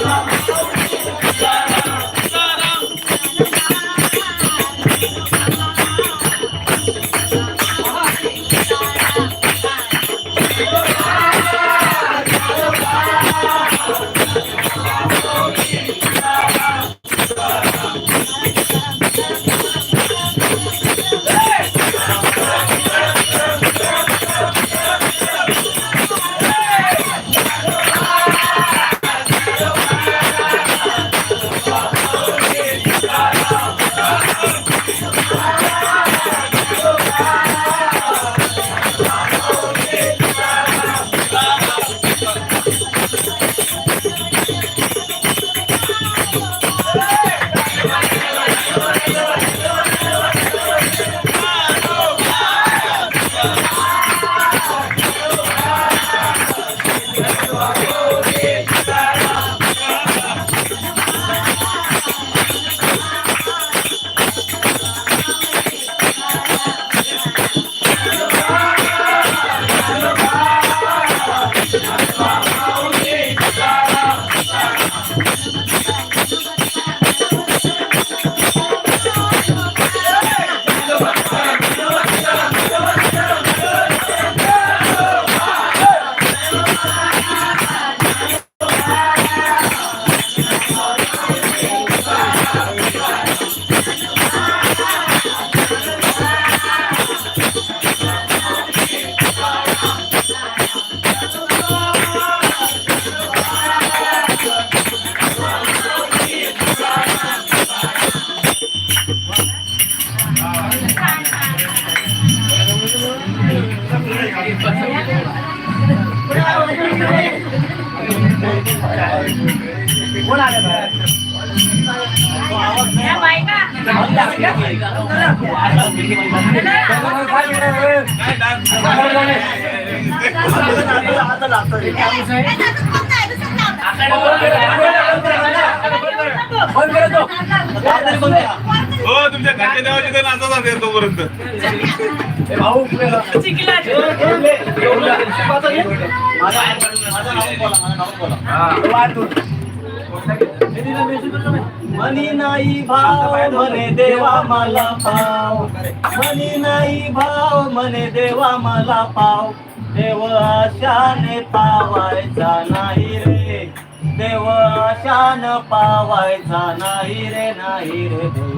Yeah. हो तुमच्या घरच्या देवाची तर नाचत असेल तोपर्यंत मनी नाही भाव म्हणे देवा मला पाव. मनी नाही भाव म्हणे देवा मला पाव. देव आशाने पावायचा नाही रे. देव आशान पावायचा नाही रे नाही रे. देव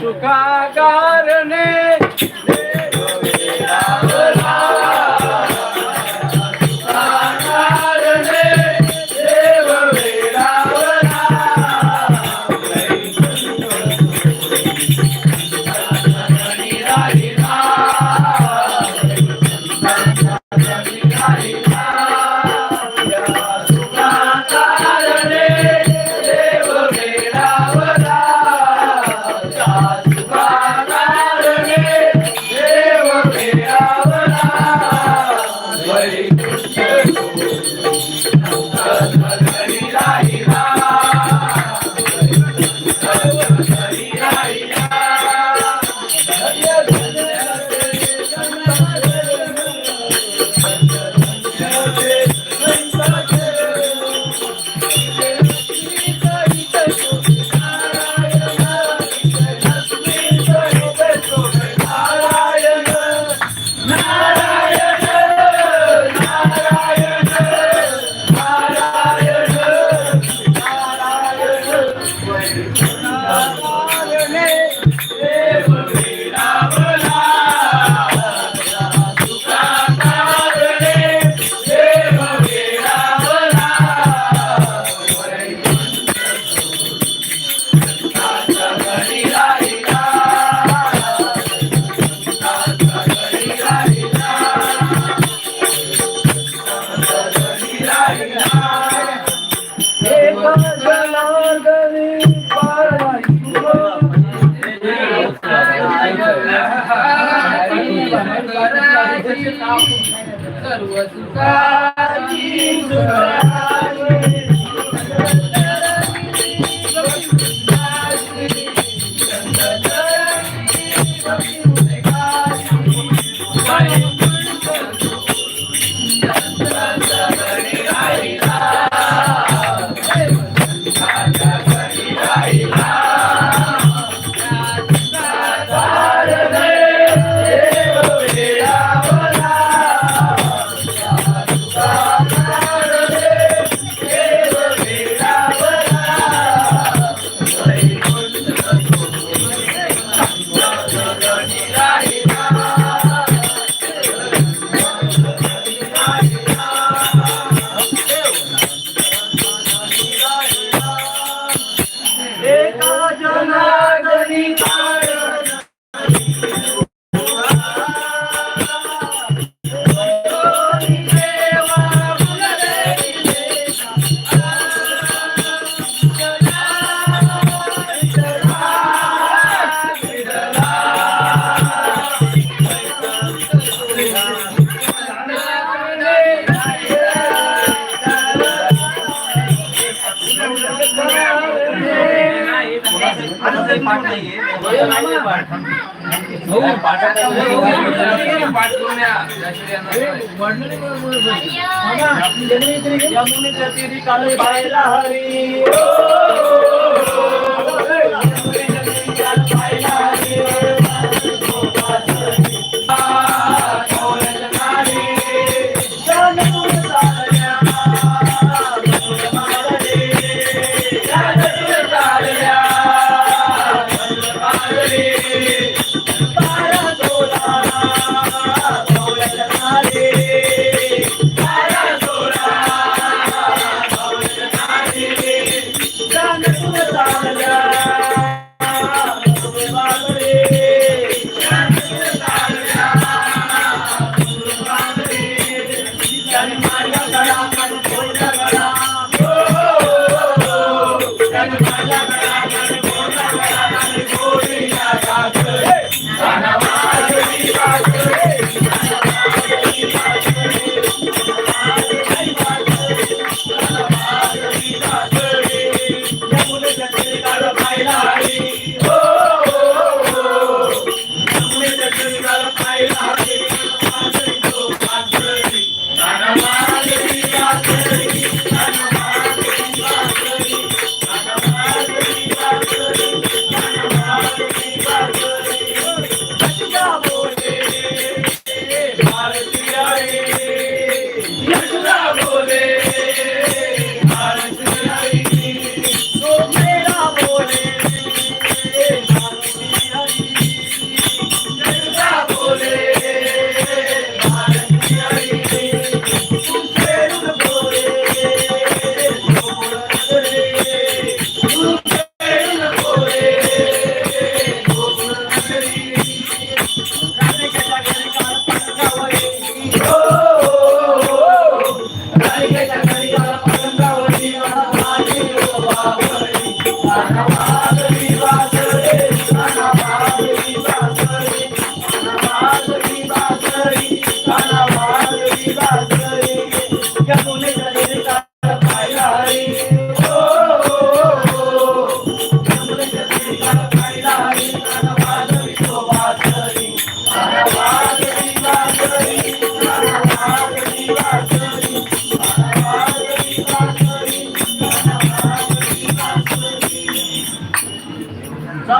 सुखाकारणे एका हरी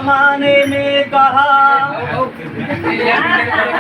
बहाने में कहा।